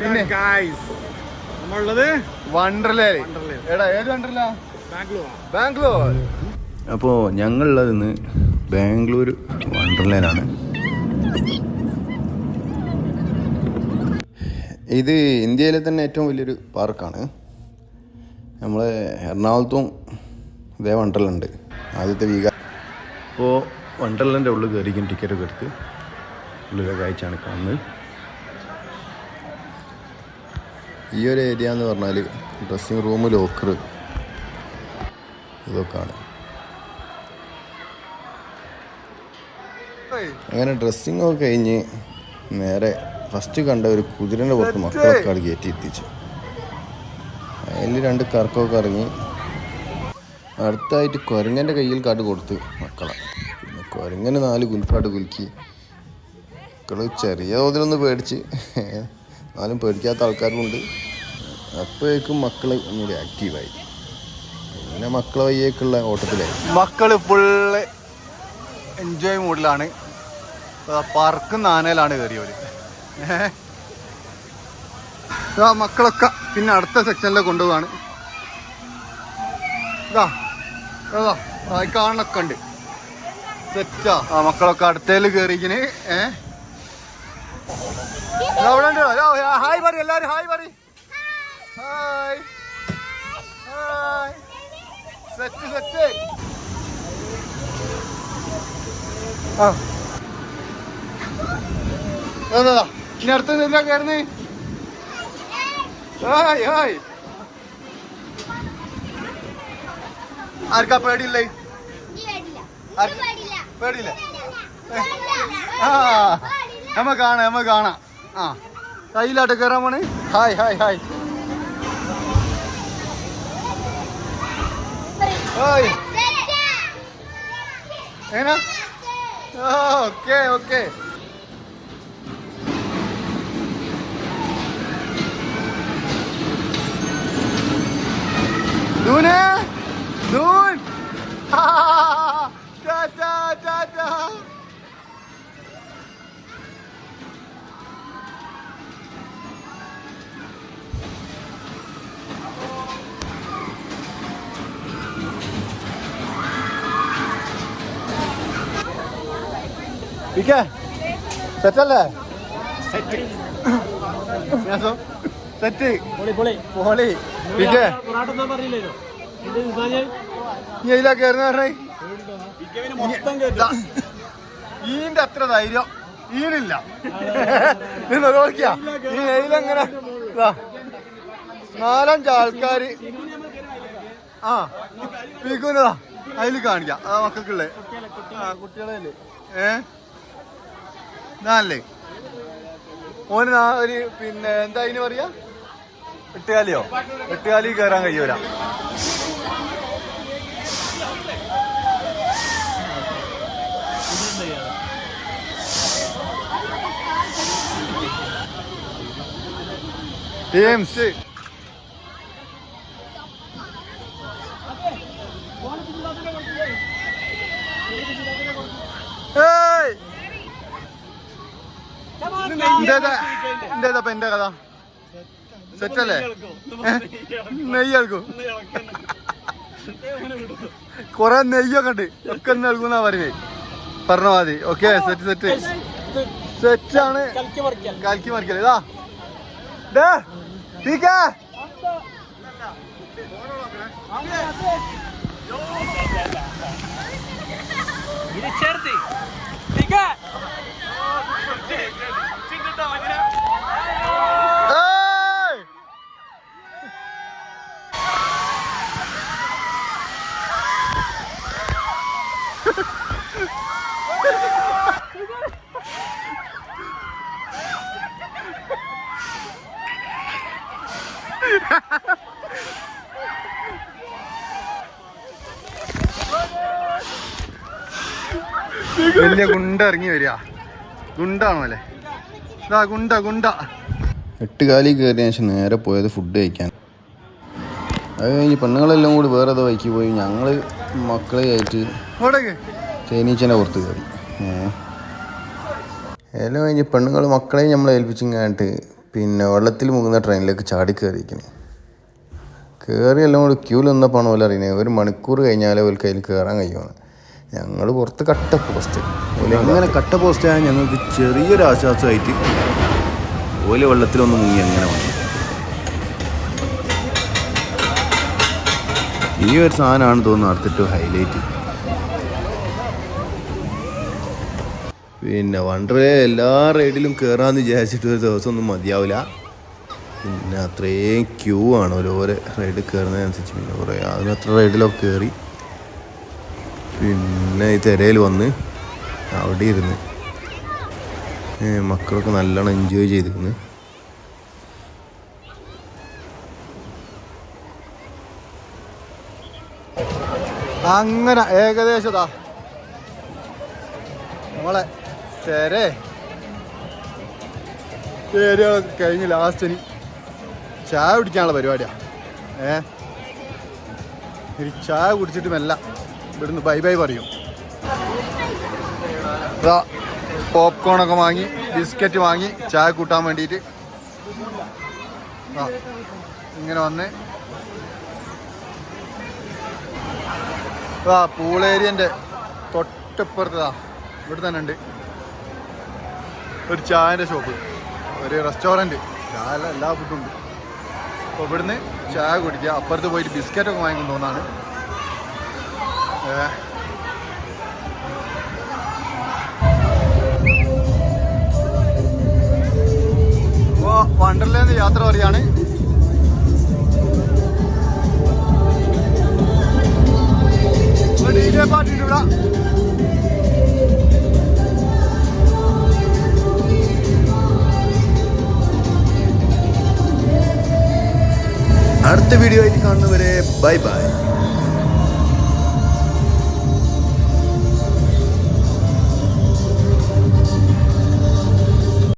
പിന്നെ നമ്മളുള്ളത് വണ്ടർലേ. എടാ ഏത് വണ്ടർലാ? ബാംഗ്ലൂർ ബാംഗ്ലൂർ. അപ്പോൾ ഞങ്ങളുള്ളത് ഇന്ന് ബാംഗ്ലൂർ വണ്ടർലാൻഡാണ് ഇത് ഇന്ത്യയിലെ തന്നെ ഏറ്റവും വലിയൊരു പാർക്കാണ്. നമ്മൾ എറണാകുളത്തും ഇതേ വണ്ടർലുണ്ട്. ആദ്യത്തെ വീക അപ്പോൾ വണ്ടർലന്റെ ഉള്ളിൽ കയറിക്കും ടിക്കറ്റൊക്കെ എടുത്ത് ഉള്ളിലെ കാഴ്ചയാണ് കാണുന്നത്. ഈ ഒരു ഏരിയ എന്ന് പറഞ്ഞാൽ ഡ്രസ്സിംഗ് റൂം ലോക്കർ ഇതൊക്കെയാണ്. അങ്ങനെ ഡ്രസ്സിംഗ് ഒക്കെ കഴിഞ്ഞ് നേരെ ഫസ്റ്റ് കണ്ട ഒരു കുതിരന്റെ പുറത്ത് മക്കളൊക്കെ അവിടെ കയറ്റി എത്തിച്ചു. അതിൽ രണ്ട് കറക്കമൊക്കെ ഇറങ്ങി. അടുത്തായിട്ട് കുരങ്ങന്റെ കയ്യിൽ കാട്ട് കൊടുത്ത് മക്കളെ. പിന്നെ കുരങ്ങന് നാല് കുൽപ്പാട്ട് കുലുക്കി. മക്കൾ ചെറിയ തോതിലൊന്ന് പേടിച്ച്. എന്നാലും പേടിക്കാത്ത ആൾക്കാരുമുണ്ട്. അപ്പോഴേക്കും മക്കൾ ഒന്നുകൂടി ആക്റ്റീവായി പിന്നെ മക്കളെ വയ്യേക്കുള്ള ഓട്ടത്തിലായി മക്കൾ ഫുള്ള് എൻജോയ് മൂഡിലാണ് പറക്കും നാനയിലാണ് കയറിയവര് ആ മക്കളൊക്കെ പിന്നെ അടുത്ത സെക്ഷനിൽ കൊണ്ടുപോവാണ്. ഇതാ കാണണൊക്കെ ഉണ്ട്. സെറ്റാ ആ. മക്കളൊക്കെ അടുത്തേൽ കയറിക്കിന് ഏ? ഇതാ അവിടെ ഹായ് പറ എല്ലാരും ഹായ് പറ ഹായ്. ഹായ്. Set set. ആ. ഇനി അടുത്ത് എന്താ കയറുന്നേ ഹായ് ഹായ്. ആർക്കാ പേടിയില്ലേ? ആർക്ക്? പേടിയില്ല. ആ. നമ്മ കാണാം നമ്മ കാണാം. ആ കയ്യിലാട്ട് കയറാൻ പോണേ? Hi hi hi. ഹായ് എങ്ങനെ? Okay okay. നൂനെ പിക്കേ സെറ്റല്ലേ സെറ്റ് പോളി പിക്കേ നീ ഇതിലാ കയറുന്ന പറഞ്ഞേ? ഈന്റെ അത്ര ധൈര്യം ഈനില്ല. നീ നോക്കിയാ. ഈ എയിലങ്ങനെ നാലഞ്ച് ആൾക്കാര്. ആ. പീക്കുന്നതാ അതിൽ കാണിക്കാം. ആ മക്കൾക്കുള്ളേ. കുട്ടികളെ ഏ? ഇതാണല്ലേ ഓന് ഒരു പിന്നെ എന്താ അതിന് പറയാ? എട്ടുകാലിയോ? എട്ടുകാലി കയറാൻ കഴിയൂല. ടീംസ്. ഇപ്പൊ എന്റെ കഥ? സെറ്റല്ലേ? നെയ്യ് എടുക്കും കൊറേ നെയ്യൊക്കെ ഉണ്ട്. ഒക്കെ നൽകുന്നാ പറഞ്ഞേ പറഞ്ഞ മതി ഓക്കെ സെറ്റ് സെറ്റ്. സെറ്റാണ്. കലക്കി മറിക്കൽ. ഇതാ. ഡേ ടീക്കാ വലിയ ഗുണ്ട ഇറങ്ങി വരിക. ഗുണ്ടാണോ അല്ലേ? ഇതാ ഗുണ്ട ഗുണ്ട. എട്ട് കാലി കയറിയ ശേഷം നേരെ പോയത് ഫുഡ് കഴിക്കാൻ. അത് കഴിഞ്ഞ് പെണ്ണുങ്ങളെല്ലാം കൂടി വേറെ ഏതോ വഴിക്ക് പോയി. ഞങ്ങൾ മക്കളെ ആയിട്ട് തേനീച്ചന്റെ പുറത്ത് കയറി. എല്ലാം കഴിഞ്ഞ് പെണ്ണുങ്ങൾ മക്കളെയും നമ്മളെ ഏൽപ്പിച്ചും കഴിഞ്ഞിട്ട് പിന്നെ വെള്ളത്തിൽ മുങ്ങുന്ന ട്രെയിനിലേക്ക് ചാടി കയറിയിരിക്കണേ കയറി എല്ലാം കൂടി ക്യൂൽ നിന്നപ്പോൾ പോലെ അറിയുന്നത് ഒരു മണിക്കൂർ കഴിഞ്ഞാലേ ഒരു അതിൽ കയറാൻ കഴിയുമാണ് ഞങ്ങൾ പുറത്ത് കട്ട പോസ്റ്റ് അങ്ങനെ കട്ട പോസ്റ്റ് ആയാൽ ഞങ്ങൾക്ക് ചെറിയൊരു ആശ്വാസമായിട്ട് ഓല വെള്ളത്തിലൊന്ന് മുങ്ങി അങ്ങനെ വന്നു? ഈ ഒരു സാധനമാണ് തോന്നുന്നു അടുത്തിട്ട് ഹൈലൈറ്റ് പിന്നെ വണ്ടറെ എല്ലാ റൈഡിലും കയറാമെന്ന് വിചാരിച്ചിട്ട് ഒരു ദിവസം ഒന്നും മതിയാവില്ല. പിന്നെ അത്രയും ക്യൂ ആണ് ഓരോരോ റൈഡ് കയറുന്നതിനനുസരിച്ച് പിന്നെ കുറേ അതിന് അത്ര റൈഡിലൊക്കെ കയറി പിന്നെ ഈ തിരയിൽ വന്ന് അവിടെ ഇരുന്ന് മക്കളൊക്കെ നല്ലോണം എൻജോയ് ചെയ്തിരുന്നു അങ്ങനെ ഏകദേശം നമ്മളെ തെരേ ഏരിയകളൊക്കെ കഴിഞ്ഞ് ലാസ്റ്റിന് ചായ കുടിക്കാനുള്ള പരിപാടിയാ. ഏ? ഇനി ചായ കുടിച്ചിട്ട് മെല്ല ഇവിടുന്ന് ബൈ ബൈ പറയും. പോപ്കോൺ ഒക്കെ വാങ്ങി ബിസ്ക്കറ്റ് വാങ്ങി ചായ കൂട്ടാൻ വേണ്ടിയിട്ട്. ആ ഇങ്ങനെ വന്ന്. ആ പൂളേരിയന്റെ തൊട്ടപ്പുറത്തതാ ഇവിടെ തന്നെ ഉണ്ട്. ഒരു ചായന്റെ ഷോപ്പ് ഒരു റെസ്റ്റോറന്റ് ചായ എല്ലാ ഫുഡും ഉണ്ട്. അപ്പോൾ ഇവിടുന്ന് ചായ കുടിക്കുക. അപ്പുറത്ത് പോയിട്ട് ബിസ്ക്കറ്റ് ഒക്കെ പോകുന്നതാണ് തോന്നാണ് ഇപ്പോ വണ്ടർലേന്ന് യാത്ര പറയാണ് അടുത്ത വീഡിയോ ആയിട്ട് കാണുന്നവരെ ബൈ ബൈ.